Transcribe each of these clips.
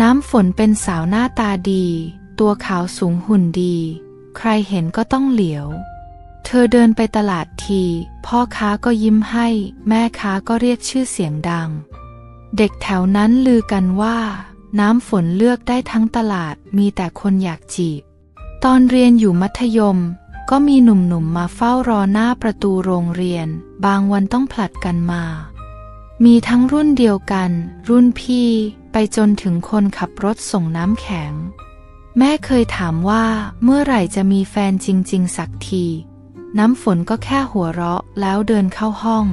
น้ำฝนเป็นสาวหน้าตาดี ตัวขาวสูงหุ่นดี ใครเห็นก็ต้องเหลียว เธอเดินไปตลาดที พ่อค้าก็ยิ้มให้ แม่ค้าก็เรียกชื่อเสียงดัง เด็กแถวนั้นลือกันว่า น้ำฝนเลือกได้ทั้งตลาดมีแต่คนอยากจีบ ตอนเรียนอยู่มัธยม ก็มีหนุ่มๆมาเฝ้ารอหน้าประตูโรงเรียน บางวันต้องผลัดกันมา มีทั้งรุ่นเดียวกัน รุ่นพี่ ไปจนถึงคนขับรถส่งน้ำแข็ง แม่เคยถามว่าเมื่อไหร่จะมีแฟนจริง ๆ สักที น้ำฝนก็แค่หัวเราะแล้วเดินเข้าห้อง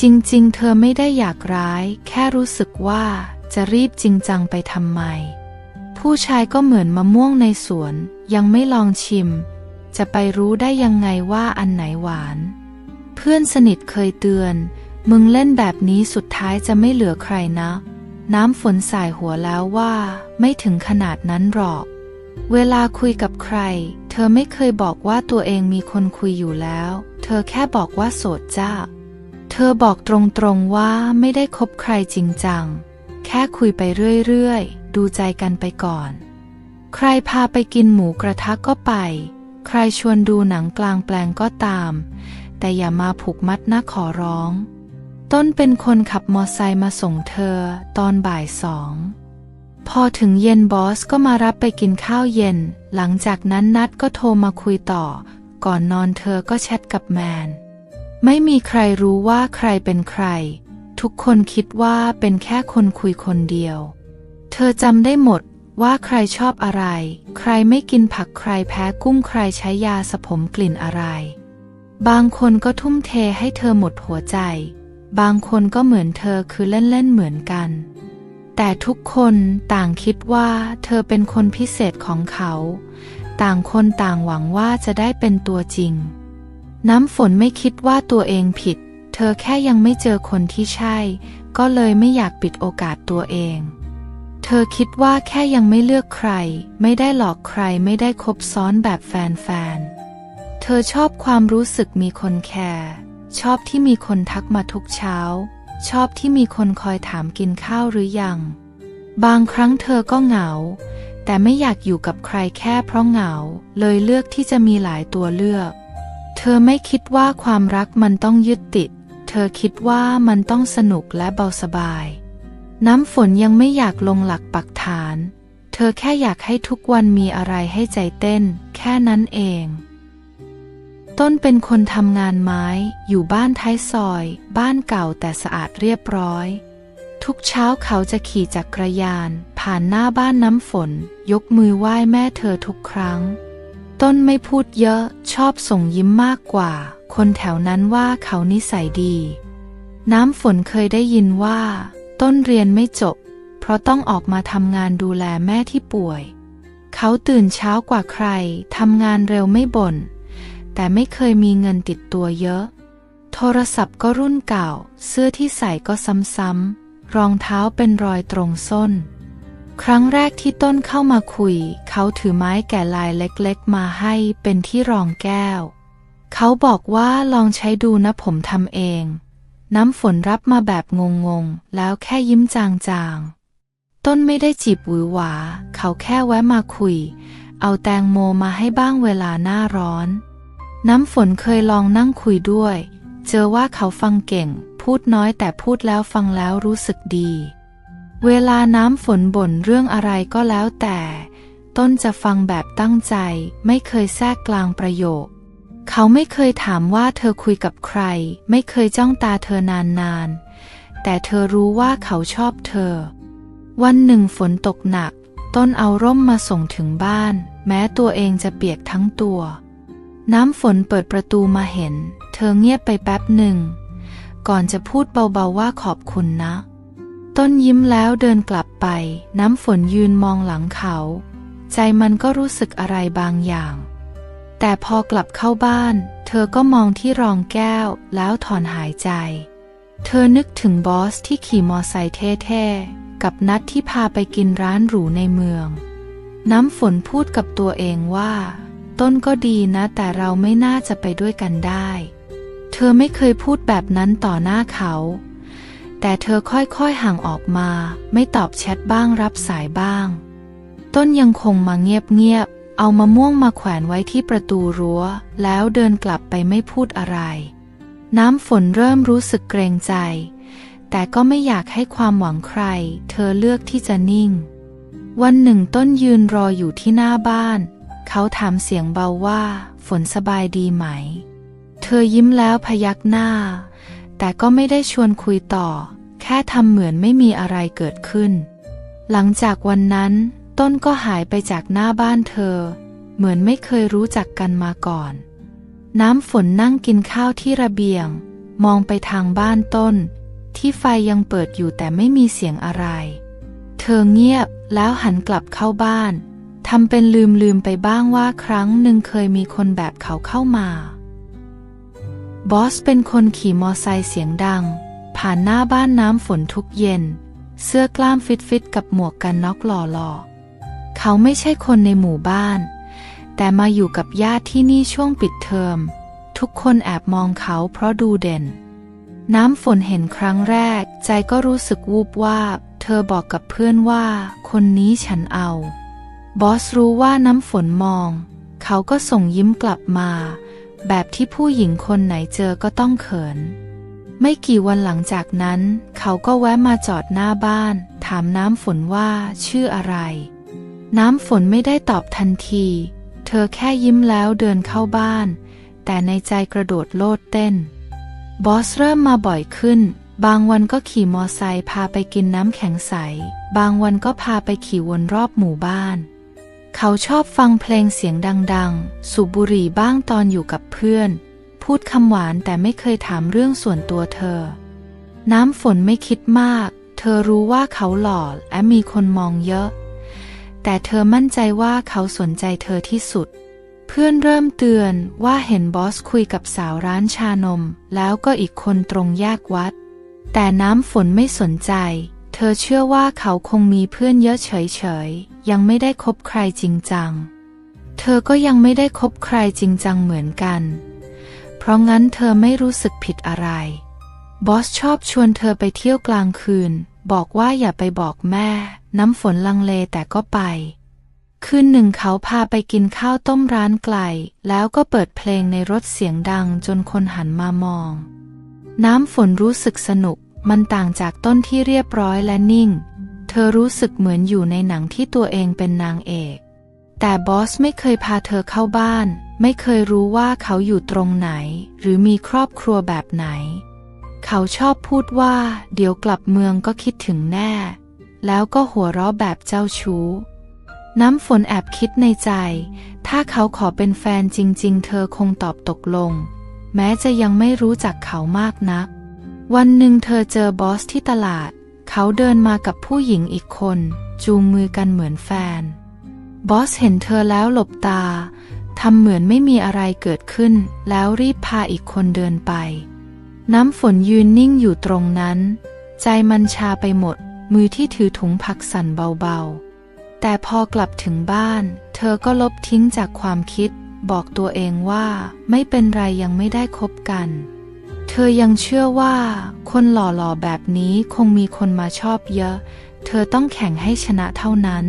จริง ๆ เธอไม่ได้อยากร้าย แค่รู้สึกว่าจะรีบจริงจังไปทำไม ผู้ชายก็เหมือนมะม่วงในสวน ยังไม่ลองชิม จะไปรู้ได้ยังไงว่าอันไหนหวาน เพื่อนสนิทเคยเตือน มึงเล่นแบบนี้สุดท้ายจะไม่เหลือใครนะ น้ำฝนสายหัวแล้วว่าไม่ถึงขนาดนั้นหรอก เวลาคุยกับใคร เธอไม่เคยบอกว่าตัวเองมีคนคุยอยู่แล้ว เธอแค่บอกว่าโสดจ้า เธอบอกตรงๆว่าไม่ได้คบใครจริงจัง แค่คุยไปเรื่อยๆ ดูใจกันไปก่อน ใครพาไปกินหมูกระทะก็ไป ใครชวนดูหนังกลางแปลงก็ตาม แต่อย่ามาผูกมัดนะขอร้อง ต้นเป็นคนขับมอไซค์มาส่งเธอตอนบ่ายสอง พอถึงเย็นบอสก็มารับไปกินข้าวเย็น หลังจากนั้นนัดก็โทรมาคุยต่อ ก่อนนอนเธอก็แชทกับแมน ไม่มีใครรู้ว่าใครเป็นใคร ทุกคนคิดว่าเป็นแค่คนคุยคนเดียว เธอจำได้หมดว่าใครชอบอะไร ใครไม่กินผักใครแพ้กุ้งใครใช้ยาสะผมกลิ่นอะไร บางคนก็ทุ่มเทให้เธอหมดหัวใจ บางคนก็เหมือนเธอคือเล่นๆเหมือนกัน แต่ทุกคนต่างคิดว่าเธอเป็นคนพิเศษของเขา ต่างคนต่างหวังว่าจะได้เป็นตัวจริง น้ำฝนไม่คิดว่าตัวเองผิด เธอแค่ยังไม่เจอคนที่ใช่ ก็เลยไม่อยากปิดโอกาสตัวเอง เธอคิดว่าแค่ยังไม่เลือกใคร ไม่ได้หลอกใครไม่ได้คบซ้อนแบบแฟนๆ เธอชอบความรู้สึกมีคนแคร์ ชอบที่มีคนทักมาทุกเช้า ชอบที่มีคนคอยถามกินข้าวหรือยัง บางครั้งเธอก็เหงา แต่ไม่อยากอยู่กับใครแค่เพราะเหงา เลยเลือกที่จะมีหลายตัวเลือก เธอไม่คิดว่าความรักมันต้องยึดติด เธอคิดว่ามันต้องสนุกและเบาสบาย น้ำฝนยังไม่อยากลงหลักปักฐาน เธอแค่อยากให้ทุกวันมีอะไรให้ใจเต้น แค่นั้นเอง ต้นเป็นคนทำงานไม้ อยู่บ้านท้ายซอย บ้านเก่าแต่สะอาดเรียบร้อย ทุกเช้าเขาจะขี่จักรยาน ผ่านหน้าบ้านน้ำฝน ยกมือไหว้แม่เธอทุกครั้ง ต้นไม่พูดเยอะชอบส่งยิ้มมากกว่า คนแถวนั้นว่าเขานิสัยดี น้ำฝนเคยได้ยินว่า ต้นเรียนไม่จบ เพราะต้องออกมาทำงานดูแลแม่ที่ป่วย เขาตื่นเช้ากว่าใครทำงานเร็วไม่บน่น แต่ไม่เคยมีเงินติดตัวเยอะ โทรศัพท์ก็รุ่นเก่า เสื้อที่ใส่ก็ซ้ำๆ รองเท้าเป็นรอยตรงส้น ครั้งแรกที่ต้นเข้ามาคุย เขาถือไม้แก่ลายเล็กๆ มาให้เป็นที่รองแก้ว เขาบอกว่าลองใช้ดูนะผมทำเอง น้ำฝนรับมาแบบงงๆ แล้วแค่ยิ้มจางๆ ต้นไม่ได้จีบหวือหวา เขาแค่แวะมาคุย เอาแตงโมมาให้บ้างเวลาหน้าร้อน น้ำฝนเคยลองนั่งคุยด้วย เจอว่าเขาฟังเก่ง พูดน้อยแต่พูดแล้วฟังแล้วรู้สึกดี เวลาน้ำฝนบ่นเรื่องอะไรก็แล้วแต่ ต้นจะฟังแบบตั้งใจ ไม่เคยแทรกกลางประโยค เขาไม่เคยถามว่าเธอคุยกับใคร ไม่เคยจ้องตาเธอนานๆ แต่เธอรู้ว่าเขาชอบเธอ วันหนึ่งฝนตกหนัก ต้นเอาร่มมาส่งถึงบ้าน แม้ตัวเองจะเปียกทั้งตัว น้ำฝนเปิดประตูมาเห็น เธอเงียบไปแป๊บหนึ่ง ก่อนจะพูดเบาๆว่าขอบคุณนะ ต้นยิ้มแล้วเดินกลับไป น้ำฝนยืนมองหลังเขา ใจมันก็รู้สึกอะไรบางอย่าง แต่พอกลับเข้าบ้าน เธอก็มองที่รองแก้วแล้วถอนหายใจ เธอนึกถึงบอสที่ขี่มอไซค์เท่ๆ กับนัดที่พาไปกินร้านหรูในเมือง น้ำฝนพูดกับตัวเองว่า ต้นก็ดีนะ แต่เราไม่น่าจะไปด้วยกันได้ เธอไม่เคยพูดแบบนั้นต่อหน้าเขา แต่เธอค่อยๆห่างออกมา ไม่ตอบแชทบ้างรับสายบ้าง ต้นยังคงมาเงียบๆ เอามะม่วงมาแขวนไว้ที่ประตูรั้ว แล้วเดินกลับไปไม่พูดอะไร น้ำฝนเริ่มรู้สึกเกรงใจ แต่ก็ไม่อยากให้ความหวังใคร เธอเลือกที่จะนิ่งวันหนึ่งต้นยืนรออยู่ที่หน้าบ้าน เขาถามเสียงเบาว่า ฝนสบายดีไหม เธอยิ้มแล้วพยักหน้า แต่ก็ไม่ได้ชวนคุยต่อ แค่ทำเหมือนไม่มีอะไรเกิดขึ้น หลังจากวันนั้น ต้นก็หายไปจากหน้าบ้านเธอ เหมือนไม่เคยรู้จักกันมาก่อน น้ำฝนนั่งกินข้าวที่ระเบียง มองไปทางบ้านต้น ที่ไฟยังเปิดอยู่แต่ไม่มีเสียงอะไร เธอเงียบแล้วหันกลับเข้าบ้าน ทำเป็นลืมลืมไปบ้างว่าครั้งหนึ่งเคยมีคนแบบเขาเข้ามา บอสเป็นคนขี่มอไซค์เสียงดัง ผ่านหน้าบ้านน้ำฝนทุกเย็น เสื้อกล้ามฟิตฟิตกับหมวกกันน็อกหล่อๆ เขาไม่ใช่คนในหมู่บ้าน แต่มาอยู่กับญาติที่นี่ช่วงปิดเทอม ทุกคนแอบมองเขาเพราะดูเด่น น้ำฝนเห็นครั้งแรก ใจก็รู้สึกวูบวาบ เธอบอกกับเพื่อนว่า คนนี้ฉันเอา บอสรู้ว่าน้ำฝนมอง เขาก็ส่งยิ้มกลับมา แบบที่ผู้หญิงคนไหนเจอก็ต้องเขิน ไม่กี่วันหลังจากนั้น เขาก็แวะมาจอดหน้าบ้าน ถามน้ำฝนว่าชื่ออะไร น้ำฝนไม่ได้ตอบทันที เธอแค่ยิ้มแล้วเดินเข้าบ้าน แต่ในใจกระโดดโลดเต้น บอสเริ่มมาบ่อยขึ้น บางวันก็ขี่มอไซค์พาไปกินน้ำแข็งใส บางวันก็พาไปขี่วนรอบหมู่บ้าน เขาชอบฟังเพลงเสียงดังๆ สูบบุหรี่บ้างตอนอยู่กับเพื่อน พูดคำหวานแต่ไม่เคยถามเรื่องส่วนตัวเธอ น้ำฝนไม่คิดมาก เธอรู้ว่าเขาหล่อและมีคนมองเยอะ แต่เธอมั่นใจว่าเขาสนใจเธอที่สุด เพื่อนเริ่มเตือนว่าเห็นบอสคุยกับสาวร้านชานม แล้วก็อีกคนตรงแยกวัด แต่น้ำฝนไม่สนใจ อเชื่อว่าเขาคงมีเพื่อนเยอะเฉยๆ ยังไม่ได้คบใครจริงจัง เธอก็ยังไม่ได้คบใครจริงจังเหมือนกัน เพราะงั้นเธอไม่รู้สึกผิดอะไร บอสชอบชวนเธอไปเที่ยวกลางคืน บอกว่าอย่าไปบอกแม่ น้ำฝนลังเลแต่ก็ไป คืนหนึ่งเขาพาไปกินข้าวต้มร้านไกล แล้วก็เปิดเพลงในรถเสียงดังจนคนหันมามอง น้ำฝนรู้สึกสนุก มันต่างจากต้นที่เรียบร้อยและนิ่ง เธอรู้สึกเหมือนอยู่ในหนังที่ตัวเองเป็นนางเอก แต่บอสไม่เคยพาเธอเข้าบ้าน ไม่เคยรู้ว่าเขาอยู่ตรงไหน หรือมีครอบครัวแบบไหน เขาชอบพูดว่า เดี๋ยวกลับเมืองก็คิดถึงแน่ แล้วก็หัวเราะแบบเจ้าชู้ น้ำฝนแอบคิดในใจ ถ้าเขาขอเป็นแฟนจริง ๆ เธอคงตอบตกลง แม้จะยังไม่รู้จักเขามากนัก วันหนึ่งเธอเจอบอสที่ตลาด เขาเดินมากับผู้หญิงอีกคน จูงมือกันเหมือนแฟน บอสเห็นเธอแล้วหลบตาทำเหมือนไม่มีอะไรเกิดขึ้น แล้วรีบพาอีกคนเดินไป น้ำฝนยืนนิ่งอยู่ตรงนั้น ใจมันชาไปหมด มือที่ถือถุงผักสั่นเบาๆ แต่พอกลับถึงบ้าน เธอก็ลบทิ้งจากความคิด บอกตัวเองว่าไม่เป็นไรยังไม่ได้คบกัน เธอยังเชื่อว่า คนหล่อๆแบบนี้คงมีคนมาชอบเยอะ เธอต้องแข่งให้ชนะเท่านั้น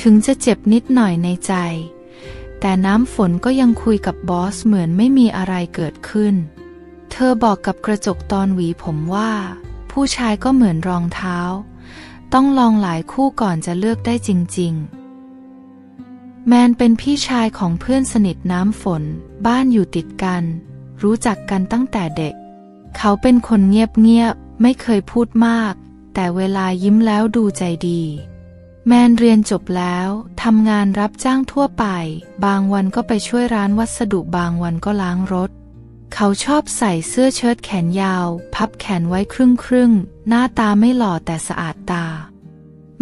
ถึงจะเจ็บนิดหน่อยในใจ แต่น้ำฝนก็ยังคุยกับบอสเหมือนไม่มีอะไรเกิดขึ้น เธอบอกกับกระจกตอนหวีผมว่า ผู้ชายก็เหมือนรองเท้า ต้องลองหลายคู่ก่อนจะเลือกได้จริง ๆแมนเป็นพี่ชายของเพื่อนสนิทน้ำฝน บ้านอยู่ติดกัน รู้จักกันตั้งแต่เด็ก เขาเป็นคนเงียบๆ ไม่เคยพูดมาก แต่เวลายิ้มแล้วดูใจดี แมนเรียนจบแล้วทำงานรับจ้างทั่วไป บางวันก็ไปช่วยร้านวัสดุบางวันก็ล้างรถ เขาชอบใส่เสื้อเชิ้ตแขนยาว พับแขนไว้ครึ่งครึ่งๆหน้าตาไม่หล่อแต่สะอาดตา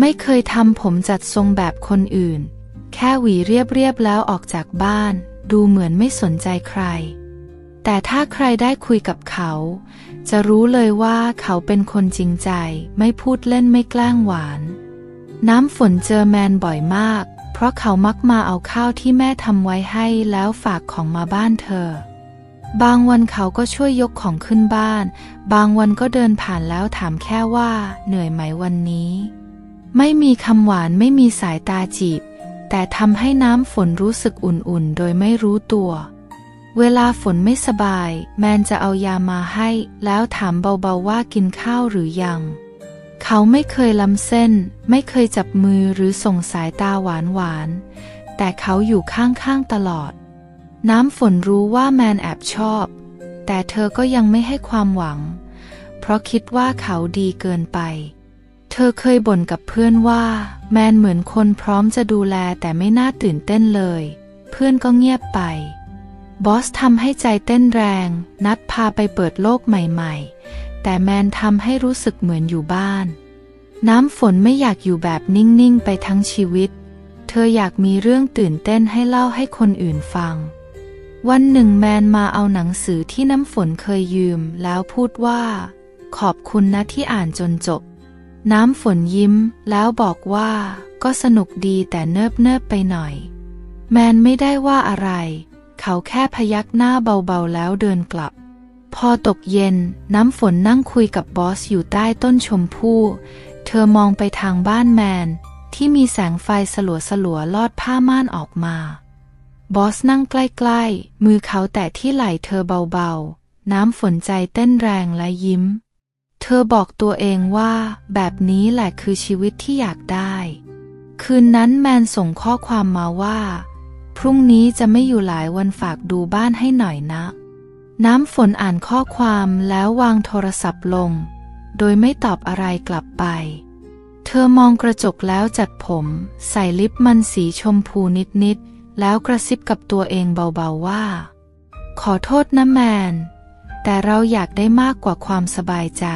ไม่เคยทำผมจัดทรงแบบคนอื่น แค่หวีเรียบๆแล้วออกจากบ้าน ดูเหมือนไม่สนใจใคร แต่ถ้าใครได้คุยกับเขา จะรู้เลยว่าเขาเป็นคนจริงใจ ไม่พูดเล่นไม่แกล้งหวาน น้ำฝนเจอแมนบ่อยมาก เพราะเขามักมาเอาข้าวที่แม่ทำไว้ให้แล้วฝากของมาบ้านเธอ บางวันเขาก็ช่วยยกของขึ้นบ้าน บางวันก็เดินผ่านแล้วถามแค่ว่า เหนื่อยไหมวันนี้ ไม่มีคำหวานไม่มีสายตาจีบ แต่ทำให้น้ำฝนรู้สึกอุ่นๆ โดยไม่รู้ตัว เวลาฝนไม่สบาย แมนจะเอายามาให้ แล้วถามเบาๆว่ากินข้าวหรือยัง เขาไม่เคยล้ำเส้น ไม่เคยจับมือหรือส่งสายตาหวานๆ แต่เขาอยู่ข้างๆตลอด น้ำฝนรู้ว่าแมนแอบชอบ แต่เธอก็ยังไม่ให้ความหวัง เพราะคิดว่าเขาดีเกินไป เธอเคยบ่นกับเพื่อนว่า แมนเหมือนคนพร้อมจะดูแลแต่ไม่น่าตื่นเต้นเลย เพื่อนก็เงียบไป บอสทำให้ใจเต้นแรง นัดพาไปเปิดโลกใหม่ๆ แต่แมนทำให้รู้สึกเหมือนอยู่บ้าน น้ำฝนไม่อยากอยู่แบบนิ่งๆ ไปทั้งชีวิต เธออยากมีเรื่องตื่นเต้นให้เล่าให้คนอื่นฟัง วันหนึ่งแมนมาเอาหนังสือที่น้ำฝนเคยยืม แล้วพูดว่า ขอบคุณนะที่อ่านจนจบ น้ำฝนยิ้ม แล้วบอกว่าก็สนุกดีแต่เนิบเนิบๆไปหน่อย แมนไม่ได้ว่าอะไร เขาแค่พยักหน้าเบาๆแล้วเดินกลับ พอตกเย็นน้ำฝนนั่งคุยกับบอสอยู่ใต้ต้นชมพู่ เธอมองไปทางบ้านแมน ที่มีแสงไฟสลัวๆลอดผ้าม่านออกมา บอสนั่งใกล้ๆ มือเขาแตะที่ไหล่เธอเบาๆ น้ำฝนใจเต้นแรงและยิ้ม เธอบอกตัวเองว่า แบบนี้แหละคือชีวิตที่อยากได้ คืนนั้นแมนส่งข้อความมาว่า พรุ่งนี้จะไม่อยู่หลายวันฝากดูบ้านให้หน่อยนะ น้ำฝนอ่านข้อความแล้ววางโทรศัพท์ลง โดยไม่ตอบอะไรกลับไป เธอมองกระจกแล้วจัดผม ใส่ลิปมันสีชมพูนิดๆ แล้วกระซิบกับตัวเองเบาๆว่า ขอโทษนะแมน แต่เราอยากได้มากกว่าความสบายใจ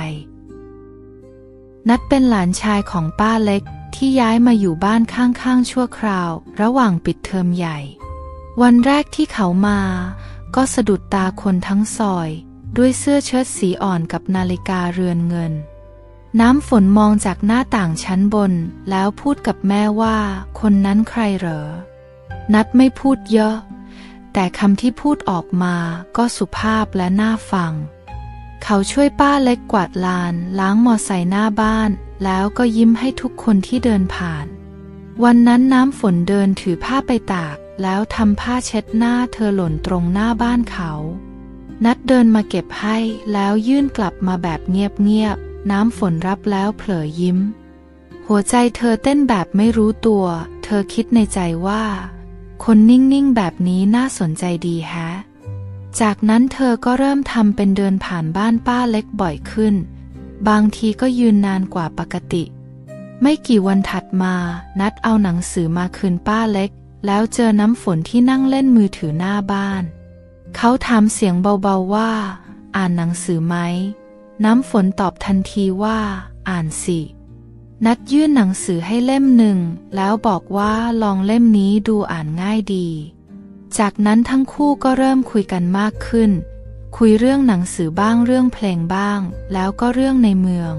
นัดเป็นหลานชายของป้าเล็ก ที่ย้ายมาอยู่บ้านข้างๆ ชั่วคราว ระหว่างปิดเทอมใหญ่ วันแรกที่เขามา ก็สะดุดตาคนทั้งซอย ด้วยเสื้อเชิ้ตสีอ่อนกับนาฬิกาเรือนเงิน น้ำฝนมองจากหน้าต่างชั้นบน แล้วพูดกับแม่ว่า คนนั้นใครเหรอ นัดไม่พูดเยอะ แต่คำที่พูดออกมาก็สุภาพและน่าฟังเขาช่วยป้าเล็กกวาดลาน ล้างมอไซค์หน้าบ้าน แล้วก็ยิ้มให้ทุกคนที่เดินผ่าน วันนั้นน้ำฝนเดินถือผ้าไปตาก แล้วทำผ้าเช็ดหน้าเธอหล่นตรงหน้าบ้านเขา นัดเดินมาเก็บให้แล้วยื่นกลับมาแบบเงียบๆ น้ำฝนรับแล้วเผลอยิ้ม หัวใจเธอเต้นแบบไม่รู้ตัว เธอคิดในใจว่า คนนิ่งๆ แบบนี้น่าสนใจดีแฮะ จากนั้นเธอก็เริ่มทำเป็นเดินผ่านบ้านป้าเล็กบ่อยขึ้น บางทีก็ยืนนานกว่าปกติ ไม่กี่วันถัดมา นัดเอาหนังสือมาคืนป้าเล็ก แล้วเจอน้ำฝนที่นั่งเล่นมือถือหน้าบ้าน เขาถามเสียงเบาๆว่า อ่านหนังสือไหม น้ำฝนตอบทันทีว่า อ่านสิ นัดยื่นหนังสือให้เล่มหนึ่ง แล้วบอกว่าลองเล่มนี้ดูอ่านง่ายดี จากนั้นทั้งคู่ก็เริ่มคุยกันมากขึ้น คุยเรื่องหนังสือบ้างเรื่องเพลงบ้าง แล้วก็เรื่องในเมือง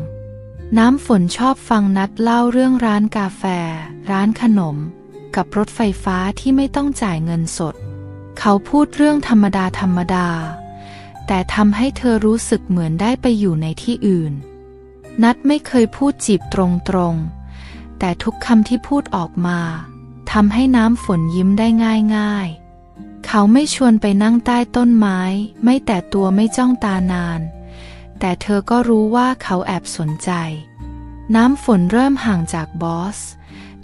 น้ำฝนชอบฟังนัดเล่าเรื่องร้านกาแฟ ร้านขนม กับรถไฟฟ้าที่ไม่ต้องจ่ายเงินสด เขาพูดเรื่องธรรมดาธรรมดา แต่ทำให้เธอรู้สึกเหมือนได้ไปอยู่ในที่อื่น นัดไม่เคยพูดจีบตรงๆ แต่ทุกคำที่พูดออกมาทำให้น้ำฝนยิ้มได้ง่ายๆ เขาไม่ชวนไปนั่งใต้ต้นไม้ ไม่แต่ตัวไม่จ้องตานาน แต่เธอก็รู้ว่าเขาแอบสนใจ น้ำฝนเริ่มห่างจากบอส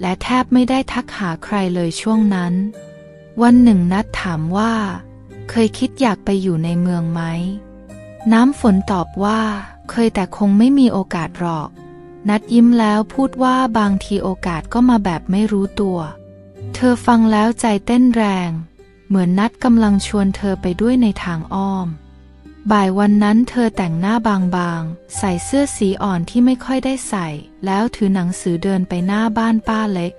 และแทบไม่ได้ทักหาใครเลยช่วงนั้น วันหนึ่งนัดถามว่า เคยคิดอยากไปอยู่ในเมืองไหม น้ำฝนตอบว่า เคยแต่คงไม่มีโอกาสหรอก นัดยิ้มแล้วพูดว่าบางทีโอกาสก็มาแบบไม่รู้ตัว เธอฟังแล้วใจเต้นแรง เหมือนนัดกำลังชวนเธอไปด้วยในทางอ้อม บ่ายวันนั้นเธอแต่งหน้าบางๆ ใส่เสื้อสีอ่อนที่ไม่ค่อยได้ใส่ แล้วถือหนังสือเดินไปหน้าบ้านป้าเล็ก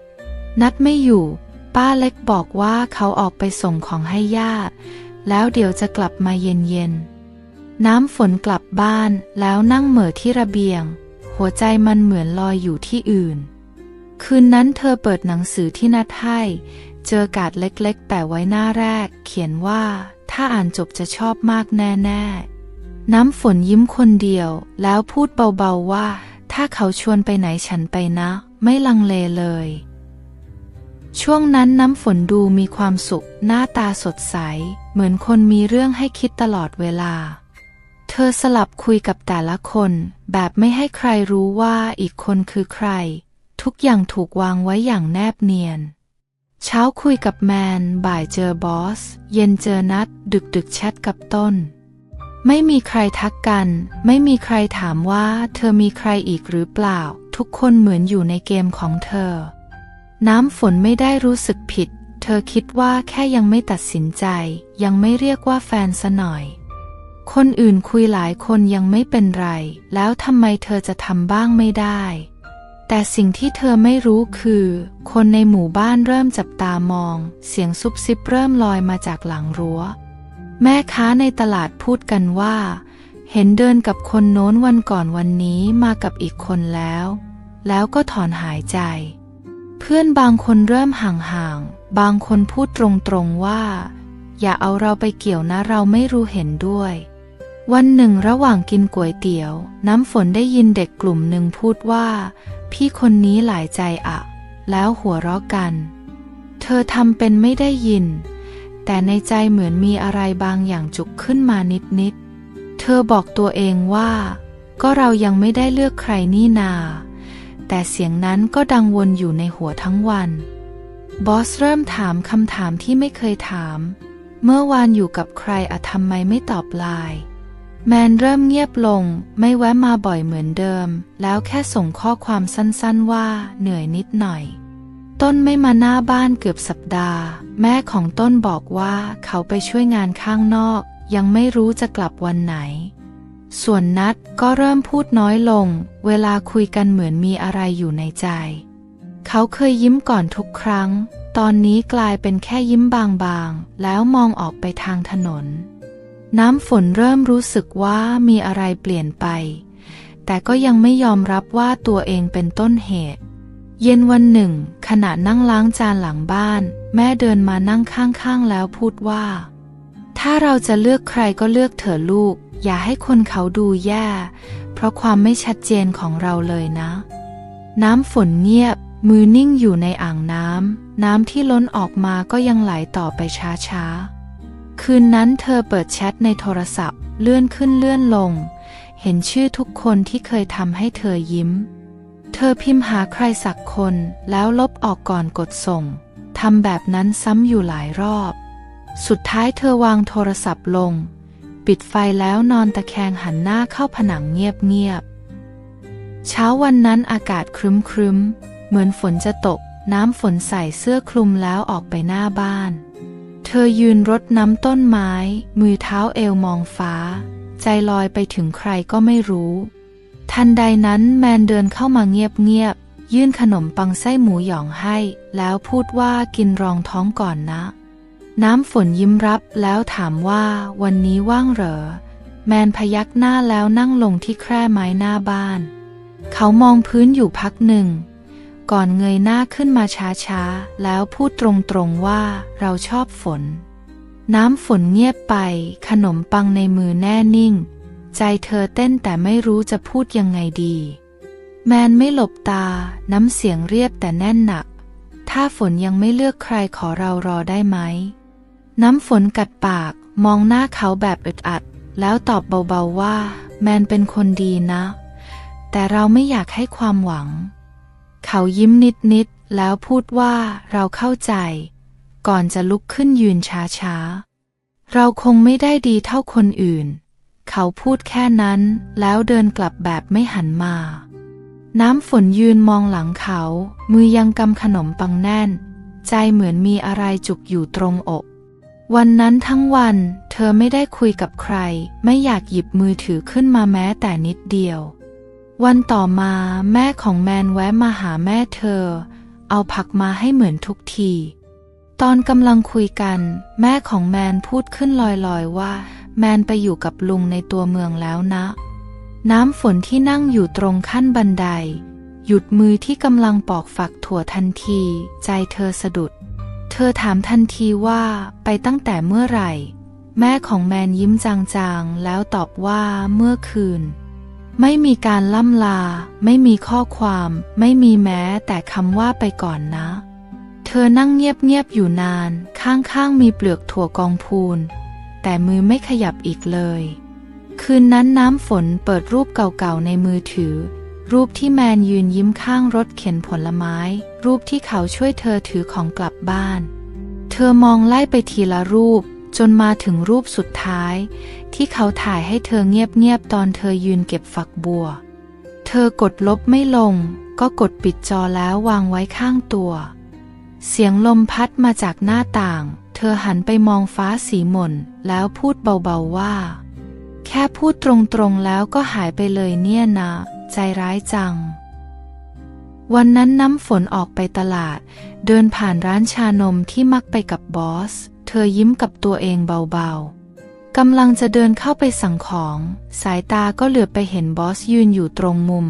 นัดไม่อยู่ ป้าเล็กบอกว่าเขาออกไปส่งของให้ญาติ แล้วเดี๋ยวจะกลับมาเย็นๆ น้ำฝนกลับบ้านแล้วนั่งเหม่อที่ระเบียง หัวใจมันเหมือนลอยอยู่ที่อื่น คืนนั้นเธอเปิดหนังสือที่นัดให้ เจอการ์ดเล็กๆ แปะไว้หน้าแรก เขียนว่า ถ้าอ่านจบจะชอบมากแน่ๆ น้ำฝนยิ้มคนเดียว แล้วพูดเบาๆว่า ถ้าเขาชวนไปไหนฉันไปนะ ไม่ลังเลเลย ช่วงนั้นน้ำฝนดูมีความสุข หน้าตาสดใส เหมือนคนมีเรื่องให้คิดตลอดเวลา เธอสลับคุยกับแต่ละคน แบบไม่ให้ใครรู้ว่าอีกคนคือใคร ทุกอย่างถูกวางไว้อย่างแนบเนียน เช้าคุยกับแมน บ่ายเจอบอส เย็นเจอนัด ดึกดึกแชทกับต้น ไม่มีใครทักกัน ไม่มีใครถามว่าเธอมีใครอีกหรือเปล่า ทุกคนเหมือนอยู่ในเกมของเธอ น้ำฝนไม่ได้รู้สึกผิด เธอคิดว่าแค่ยังไม่ตัดสินใจ ยังไม่เรียกว่าแฟนซะหน่อย คนอื่นคุยหลายคนยังไม่เป็นไร แล้วทำไมเธอจะทำบ้างไม่ได้ แต่สิ่งที่เธอไม่รู้คือ คนในหมู่บ้านเริ่มจับตามอง เสียงซุบซิบเริ่มลอยมาจากหลังรั้ว แม่ค้าในตลาดพูดกันว่า เห็นเดินกับคนโน้นวันก่อนวันนี้มากับอีกคนแล้ว แล้วก็ถอนหายใจ เพื่อนบางคนเริ่มห่างๆ บางคนพูดตรงๆว่า อย่าเอาเราไปเกี่ยวนะเราไม่รู้เห็นด้วย วันหนึ่งระหว่างกินก๋วยเตี๋ยว น้ำฝนได้ยินเด็กกลุ่มหนึ่งพูดว่า พี่คนนี้หลายใจอะ แล้วหัวเราะกัน เธอทำเป็นไม่ได้ยิน แต่ในใจเหมือนมีอะไรบางอย่างจุกขึ้นมานิดๆเธอบอกตัวเองว่า ก็เรายังไม่ได้เลือกใครนี่นา แต่เสียงนั้นก็ดังวนอยู่ในหัวทั้งวัน บอสเริ่มถามคำถามที่ไม่เคยถาม เมื่อวานอยู่กับใครอะทำไมไม่ตอบไลน์ แมนเริ่มเงียบลง ไม่แวะมาบ่อยเหมือนเดิม แล้วแค่ส่งข้อความสั้นๆว่าเหนื่อยนิดหน่อย ต้นไม่มาหน้าบ้านเกือบสัปดาห์ แม่ของต้นบอกว่าเขาไปช่วยงานข้างนอก ยังไม่รู้จะกลับวันไหน ส่วนนัดก็เริ่มพูดน้อยลง เวลาคุยกันเหมือนมีอะไรอยู่ในใจ เขาเคยยิ้มก่อนทุกครั้ง ตอนนี้กลายเป็นแค่ยิ้มบางๆ แล้วมองออกไปทางถนน น้ำฝนเริ่มรู้สึกว่ามีอะไรเปลี่ยนไป แต่ก็ยังไม่ยอมรับว่าตัวเองเป็นต้นเหตุ เย็นวันหนึ่ง ขณะนั่งล้างจานหลังบ้าน แม่เดินมานั่งข้างๆแล้วพูดว่า ถ้าเราจะเลือกใครก็เลือกเถอะลูก อย่าให้คนเขาดูแย่ เพราะความไม่ชัดเจนของเราเลยนะ น้ำฝนเงียบ มือนิ่งอยู่ในอ่างน้ำน้ำที่ล้นออกมาก็ยังไหลต่อไปช้าๆ คืนนั้นเธอเปิดแชทในโทรศัพท์ เลื่อนขึ้นเลื่อนลง เห็นชื่อทุกคนที่เคยทำให้เธอยิ้ม เธอพิมพ์หาใครสักคนแล้วลบออกก่อนกดส่งทำแบบนั้นซ้ำอยู่หลายรอบ สุดท้ายเธอวางโทรศัพท์ลง ปิดไฟแล้วนอนตะแคงหันหน้าเข้าผนังเงียบๆ เช้าวันนั้นอากาศครึ้มครึ้มๆเหมือนฝนจะตกน้ำฝนใส่เสื้อคลุมแล้วออกไปหน้าบ้าน เธอยืนรดน้ำต้นไม้ มือเท้าเอวมองฟ้า ใจลอยไปถึงใครก็ไม่รู้ ทันใดนั้นแมนเดินเข้ามาเงียบๆ ยื่นขนมปังไส้หมูหยองให้ แล้วพูดว่ากินรองท้องก่อนนะ น้ำฝนยิ้มรับแล้วถามว่าวันนี้ว่างเหรอ แมนพยักหน้าแล้วนั่งลงที่แคร่ไม้หน้าบ้าน เขามองพื้นอยู่พักหนึ่ง ก่อนเงยหน้าขึ้นมาช้าๆ แล้วพูดตรงๆว่าเราชอบฝน น้ำฝนเงียบไป ขนมปังในมือแน่นิ่ง ใจเธอเต้นแต่ไม่รู้จะพูดยังไงดี แมนไม่หลบตา น้ำเสียงเรียบแต่แน่นหนัก ถ้าฝนยังไม่เลือกใครขอเรารอได้ไหม น้ำฝนกัดปากมองหน้าเขาแบบอึดอัด แล้วตอบเบาๆว่า แมนเป็นคนดีนะ แต่เราไม่อยากให้ความหวัง เขายิ้มนิดๆ แล้วพูดว่าเราเข้าใจ ก่อนจะลุกขึ้นยืนช้าๆ เราคงไม่ได้ดีเท่าคนอื่น เขาพูดแค่นั้นแล้วเดินกลับแบบไม่หันมา น้ำฝนยืนมองหลังเขา มือยังกำขนมปังแน่น ใจเหมือนมีอะไรจุกอยู่ตรงอกวันนั้นทั้งวันเธอไม่ได้คุยกับใคร ไม่อยากหยิบมือถือขึ้นมาแม้แต่นิดเดียว วันต่อมาแม่ของแมนแวะมาหาแม่เธอ เอาผักมาให้เหมือนทุกที ตอนกำลังคุยกัน แม่ของแมนพูดขึ้นลอยๆว่า แมนไปอยู่กับลุงในตัวเมืองแล้วนะ น้ำฝนที่นั่งอยู่ตรงขั้นบันได หยุดมือที่กำลังปอกฝักถั่วทันที ใจเธอสะดุด เธอถามทันทีว่าไปตั้งแต่เมื่อไหร่ แม่ของแมนยิ้มจางๆ แล้วตอบว่าเมื่อคืน ไม่มีการล่ำลา ไม่มีข้อความ ไม่มีแม้แต่คำว่าไปก่อนนะ เธอนั่งเงียบๆอยู่นาน ข้างๆมีเปลือกถั่วกองพูน แต่มือไม่ขยับอีกเลย คืนนั้นน้ำฝนเปิดรูปเก่าๆในมือถือ รูปที่แมนยืนยิ้มข้างรถเข็นผลไม้ รูปที่เขาช่วยเธอถือของกลับบ้าน เธอมองไล่ไปทีละรูป จนมาถึงรูปสุดท้าย ที่เขาถ่ายให้เธอเงียบๆตอนเธอยืนเก็บฝักบัว เธอกดลบไม่ลง ก็กดปิดจอแล้ววางไว้ข้างตัว เสียงลมพัดมาจากหน้าต่าง เธอหันไปมองฟ้าสีหม่น แล้วพูดเบาๆว่า แค่พูดตรงๆแล้วก็หายไปเลยเนี่ยนะ ใจร้ายจังวันนั้นน้ำฝนออกไปตลาด เดินผ่านร้านชานมที่มักไปกับบอส เธอยิ้มกับตัวเองเบาๆ กำลังจะเดินเข้าไปสั่งของ สายตาก็เหลือบไปเห็นบอสยืนอยู่ตรงมุม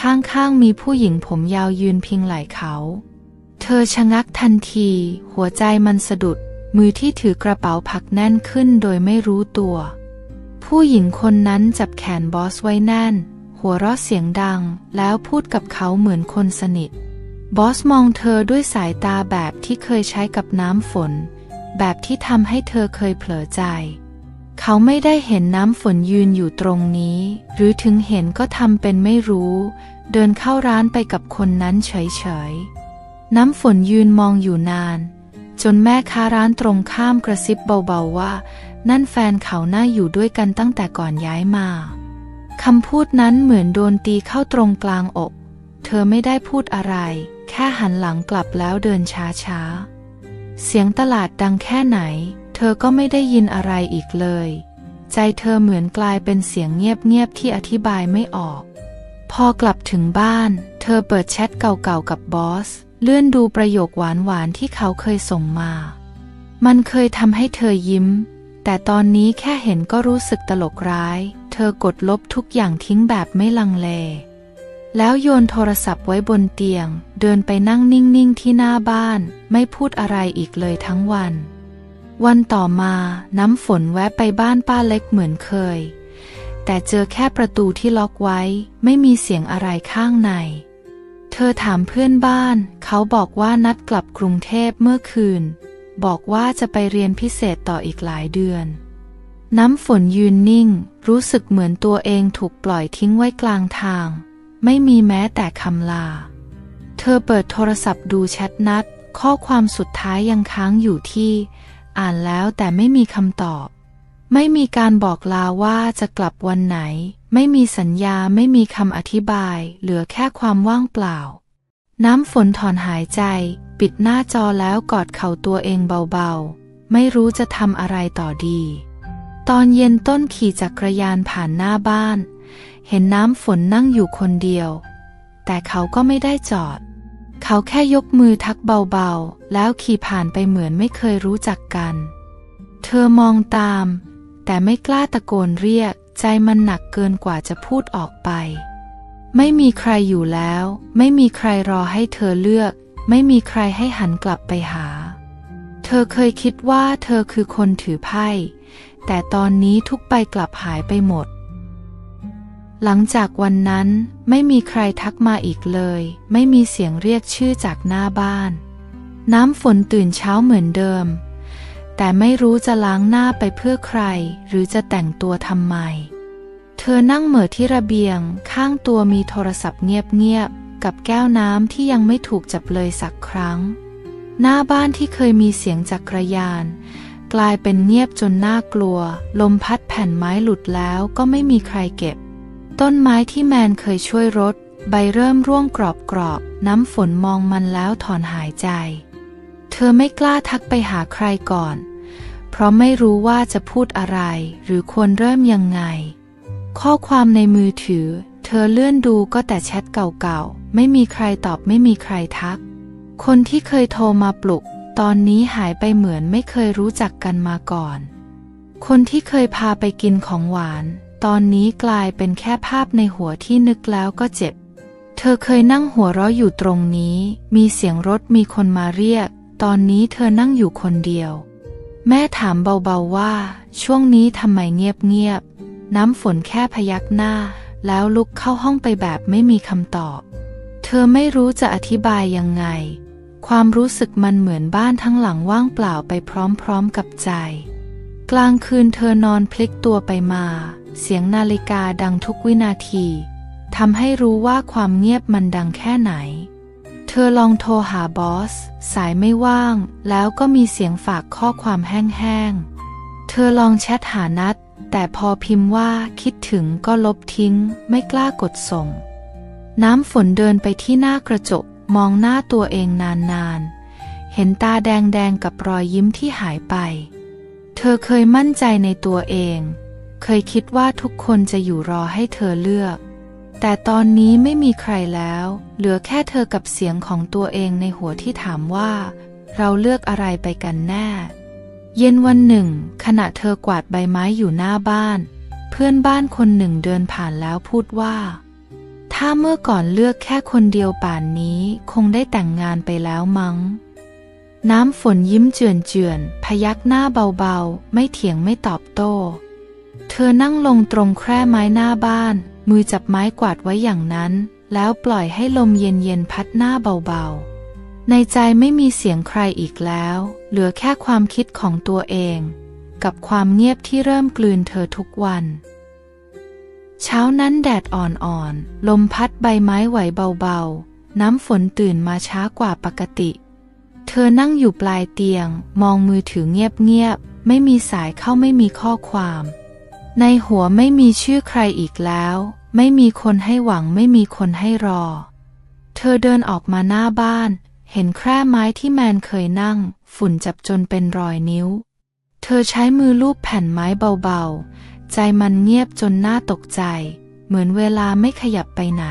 ข้างๆมีผู้หญิงผมยาวยืนพิงไหล่เขา เธอชะงักทันที หัวใจมันสะดุด มือที่ถือกระเป๋าผักแน่นขึ้นโดยไม่รู้ตัว ผู้หญิงคนนั้นจับแขนบอสไว้แน่น หัวเราะเสียงดัง แล้วพูดกับเขาเหมือนคนสนิทบอสมองเธอด้วยสายตาแบบที่เคยใช้กับน้ำฝน แบบที่ทำให้เธอเคยเผลอใจ เขาไม่ได้เห็นน้ำฝนยืนอยู่ตรงนี้ หรือถึงเห็นก็ทำเป็นไม่รู้ เดินเข้าร้านไปกับคนนั้นเฉยๆ น้ำฝนยืนมองอยู่นาน จนแม่ค้าร้านตรงข้ามกระซิบเบาๆว่า นั่นแฟนเขาหน้าอยู่ด้วยกันตั้งแต่ก่อนย้ายมาคำพูดนั้นเหมือนโดนตีเข้าตรงกลางอก เธอไม่ได้พูดอะไร แค่หันหลังกลับแล้วเดินช้าๆ เสียงตลาดดังแค่ไหน เธอก็ไม่ได้ยินอะไรอีกเลย ใจเธอเหมือนกลายเป็นเสียงเงียบๆที่อธิบายไม่ออก พอกลับถึงบ้าน เธอเปิดแชทเก่าๆกับบอส เลื่อนดูประโยคหวานๆที่เขาเคยส่งมา มันเคยทำให้เธอยิ้ม แต่ตอนนี้แค่เห็นก็รู้สึกตลกร้าย เธอกดลบทุกอย่างทิ้งแบบไม่ลังเล แล้วโยนโทรศัพท์ไว้บนเตียง เดินไปนั่งนิ่งๆที่หน้าบ้าน ไม่พูดอะไรอีกเลยทั้งวัน วันต่อมาน้ำฝนแวะไปบ้านป้าเล็กเหมือนเคย แต่เจอแค่ประตูที่ล็อกไว้ ไม่มีเสียงอะไรข้างใน เธอถามเพื่อนบ้าน เขาบอกว่านัดกลับกรุงเทพเมื่อคืน บอกว่าจะไปเรียนพิเศษต่ออีกหลายเดือน น้ำฝนยืนนิ่ง รู้สึกเหมือนตัวเองถูกปล่อยทิ้งไว้กลางทาง ไม่มีแม้แต่คำลา เธอเปิดโทรศัพท์ดูแชทนัด ข้อความสุดท้ายยังค้างอยู่ที่ อ่านแล้วแต่ไม่มีคำตอบ ไม่มีการบอกลาว่าจะกลับวันไหน ไม่มีสัญญาไม่มีคำอธิบาย เหลือแค่ความว่างเปล่า น้ำฝนถอนหายใจ ปิดหน้าจอแล้วกอดเข่าตัวเองเบาๆ ไม่รู้จะทำอะไรต่อดี ตอนเย็นต้นขี่จักรยานผ่านหน้าบ้าน เห็นน้ำฝนนั่งอยู่คนเดียว แต่เขาก็ไม่ได้จอด เขาแค่ยกมือทักเบาๆ แล้วขี่ผ่านไปเหมือนไม่เคยรู้จักกัน เธอมองตาม แต่ไม่กล้าตะโกนเรียก ใจมันหนักเกินกว่าจะพูดออกไป ไม่มีใครอยู่แล้ว ไม่มีใครรอให้เธอเลือก ไม่มีใครให้หันกลับไปหา เธอเคยคิดว่าเธอคือคนถือไพ่ แต่ตอนนี้ทุกใบกลับหายไปหมด หลังจากวันนั้นไม่มีใครทักมาอีกเลย ไม่มีเสียงเรียกชื่อจากหน้าบ้าน น้ำฝนตื่นเช้าเหมือนเดิม แต่ไม่รู้จะล้างหน้าไปเพื่อใคร หรือจะแต่งตัวทำไม เธอนั่งเหม่อที่ระเบียง ข้างตัวมีโทรศัพท์เงียบๆ กับแก้วน้ำที่ยังไม่ถูกจับเลยสักครั้ง หน้าบ้านที่เคยมีเสียงจักรยาน กลายเป็นเงียบจนน่ากลัว ลมพัดแผ่นไม้หลุดแล้วก็ไม่มีใครเก็บ ต้นไม้ที่แมนเคยช่วยรด ใบเริ่มร่วงกรอบกรอบๆน้ำฝนมองมันแล้วถอนหายใจ เธอไม่กล้าทักไปหาใครก่อน เพราะไม่รู้ว่าจะพูดอะไร หรือควรเริ่มยังไง ข้อความในมือถือ เธอเลื่อนดูก็แต่แชทเก่าๆ ไม่มีใครตอบไม่มีใครทัก คนที่เคยโทรมาปลุก ตอนนี้หายไปเหมือนไม่เคยรู้จักกันมาก่อน คนที่เคยพาไปกินของหวาน ตอนนี้กลายเป็นแค่ภาพในหัวที่นึกแล้วก็เจ็บ เธอเคยนั่งหัวเราะอยู่ตรงนี้ มีเสียงรถมีคนมาเรียก ตอนนี้เธอนั่งอยู่คนเดียว แม่ถามเบาๆว่า ช่วงนี้ทำไมเงียบๆ น้ำฝนแค่พยักหน้า แล้วลุกเข้าห้องไปแบบไม่มีคำตอบ เธอไม่รู้จะอธิบายยังไง ความรู้สึกมันเหมือนบ้านทั้งหลังว่างเปล่าไปพร้อมๆกับใจ กลางคืนเธอนอนพลิกตัวไปมา เสียงนาฬิกาดังทุกวินาทีทำให้รู้ว่าความเงียบมันดังแค่ไหน เธอลองโทรหาบอส สายไม่ว่าง แล้วก็มีเสียงฝากข้อความแห้งๆ เธอลองแชทหานัด แต่พอพิมพ์ว่าคิดถึงก็ลบทิ้ง ไม่กล้ากดส่ง น้ำฝนเดินไปที่หน้ากระจก มองหน้าตัวเองนานๆ เห็นตาแดงๆกับรอยยิ้มที่หายไป เธอเคยมั่นใจในตัวเอง เคยคิดว่าทุกคนจะอยู่รอให้เธอเลือก แต่ตอนนี้ไม่มีใครแล้ว เหลือแค่เธอกับเสียงของตัวเองในหัวที่ถามว่า เราเลือกอะไรไปกันแน่ เย็นวันหนึ่ง ขณะเธอกวาดใบไม้อยู่หน้าบ้าน เพื่อนบ้านคนหนึ่งเดินผ่านแล้วพูดว่า ถ้าเมื่อก่อนเลือกแค่คนเดียวป่านนี้ คงได้แต่งงานไปแล้วมั้ง น้ำฝนยิ้มเจือนเจือน พยักหน้าเบาๆ ไม่เถียงไม่ตอบโต้ เธอนั่งลงตรงแคร่ไม้หน้าบ้าน มือจับไม้กวาดไว้อย่างนั้น แล้วปล่อยให้ลมเย็นๆพัดหน้าเบาๆ ในใจไม่มีเสียงใครอีกแล้ว เหลือแค่ความคิดของตัวเอง กับความเงียบที่เริ่มกลืนเธอทุกวัน เช้านั้นแดดอ่อนๆ ลมพัดใบไม้ไหวเบาๆ น้ำฝนตื่นมาช้ากว่าปกติ เธอนั่งอยู่ปลายเตียง มองมือถือเงียบๆ ไม่มีสายเข้าไม่มีข้อความ ในหัวไม่มีชื่อใครอีกแล้ว ไม่มีคนให้หวังไม่มีคนให้รอ เธอเดินออกมาหน้าบ้าน เห็นแคร่ไม้ที่แมนเคยนั่ง ฝุ่นจับจนเป็นรอยนิ้ว เธอใช้มือลูบแผ่นไม้เบาๆ ใจมันเงียบจนน่าตกใจ เหมือนเวลาไม่ขยับไปไหน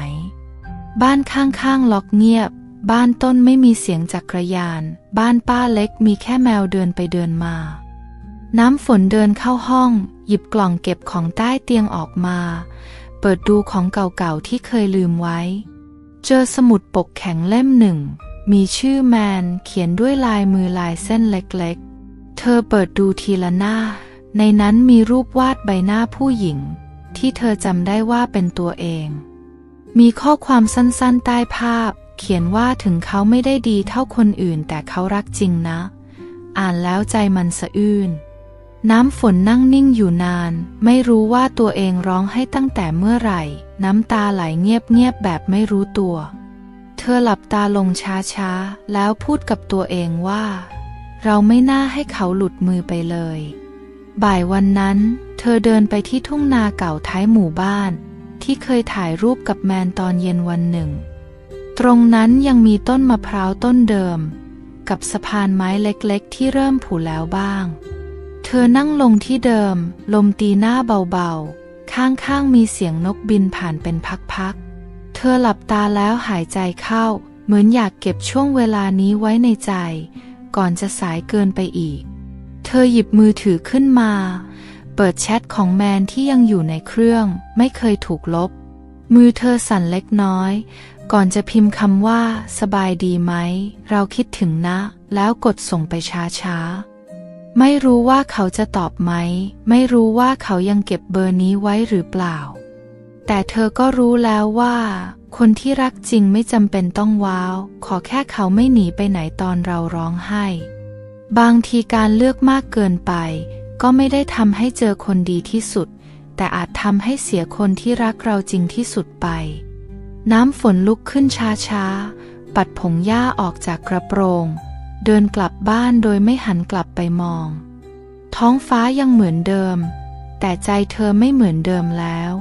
บ้านข้างๆล็อกเงียบ บ้านต้นไม่มีเสียงจักรยาน บ้านป้าเล็กมีแค่แมวเดินไปเดินมา น้ำฝนเดินเข้าห้อง หยิบกล่องเก็บของใต้เตียงออกมา เปิดดูของเก่าๆที่เคยลืมไว้ เจอสมุดปกแข็งเล่มหนึ่ง มีชื่อแมนเขียนด้วยลายมือลายเส้นเล็กๆ เธอเปิดดูทีละหน้า ในนั้นมีรูปวาดใบหน้าผู้หญิง ที่เธอจำได้ว่าเป็นตัวเองมีข้อความสั้นๆ ใต้ภาพ เขียนว่าถึงเขาไม่ได้ดีเท่าคนอื่น แต่เขารักจริงนะ อ่านแล้วใจมันสะอื้นน้ำฝนนั่งนิ่งอยู่นาน ไม่รู้ว่าตัวเองร้องให้ตั้งแต่เมื่อไหร่ น้ำตาไหลเงียบๆแบบไม่รู้ตัว เธอหลับตาลงช้าๆ แล้วพูดกับตัวเองว่า เราไม่น่าให้เขาหลุดมือไปเลย บ่ายวันนั้น เธอเดินไปที่ทุ่งนาเก่าท้ายหมู่บ้าน ที่เคยถ่ายรูปกับแมนตอนเย็นวันหนึ่ง ตรงนั้นยังมีต้นมะพร้าวต้นเดิม กับสะพานไม้เล็กๆ ที่เริ่มผุแล้วบ้าง เธอนั่งลงที่เดิม ลมตีหน้าเบาๆ ข้างๆมีเสียงนกบินผ่านเป็นพักๆ เธอหลับตาแล้วหายใจเข้า เหมือนอยากเก็บช่วงเวลานี้ไว้ในใจ ก่อนจะสายเกินไปอีก เธอหยิบมือถือขึ้นมา เปิดแชทของแมนที่ยังอยู่ในเครื่อง ไม่เคยถูกลบ มือเธอสั่นเล็กน้อย ก่อนจะพิมพ์คำว่า สบายดีไหม เราคิดถึงนะ แล้วกดส่งไปช้าๆ ไม่รู้ว่าเขาจะตอบไหม ไม่รู้ว่าเขายังเก็บเบอร์นี้ไว้หรือเปล่า แต่เธอก็รู้แล้วว่า คนที่รักจริงไม่จำเป็นต้องว้าว ขอแค่เขาไม่หนีไปไหนตอนเราร้องไห้ บางทีการเลือกมากเกินไป ก็ไม่ได้ทำให้เจอคนดีที่สุด แต่อาจทำให้เสียคนที่รักเราจริงที่สุดไป น้ำฝนลุกขึ้นช้าๆ ปัดผงหญ้าออกจากกระโปรง เดินกลับบ้านโดยไม่หันกลับไปมอง ท้องฟ้ายังเหมือนเดิม แต่ใจเธอไม่เหมือนเดิมแล้ว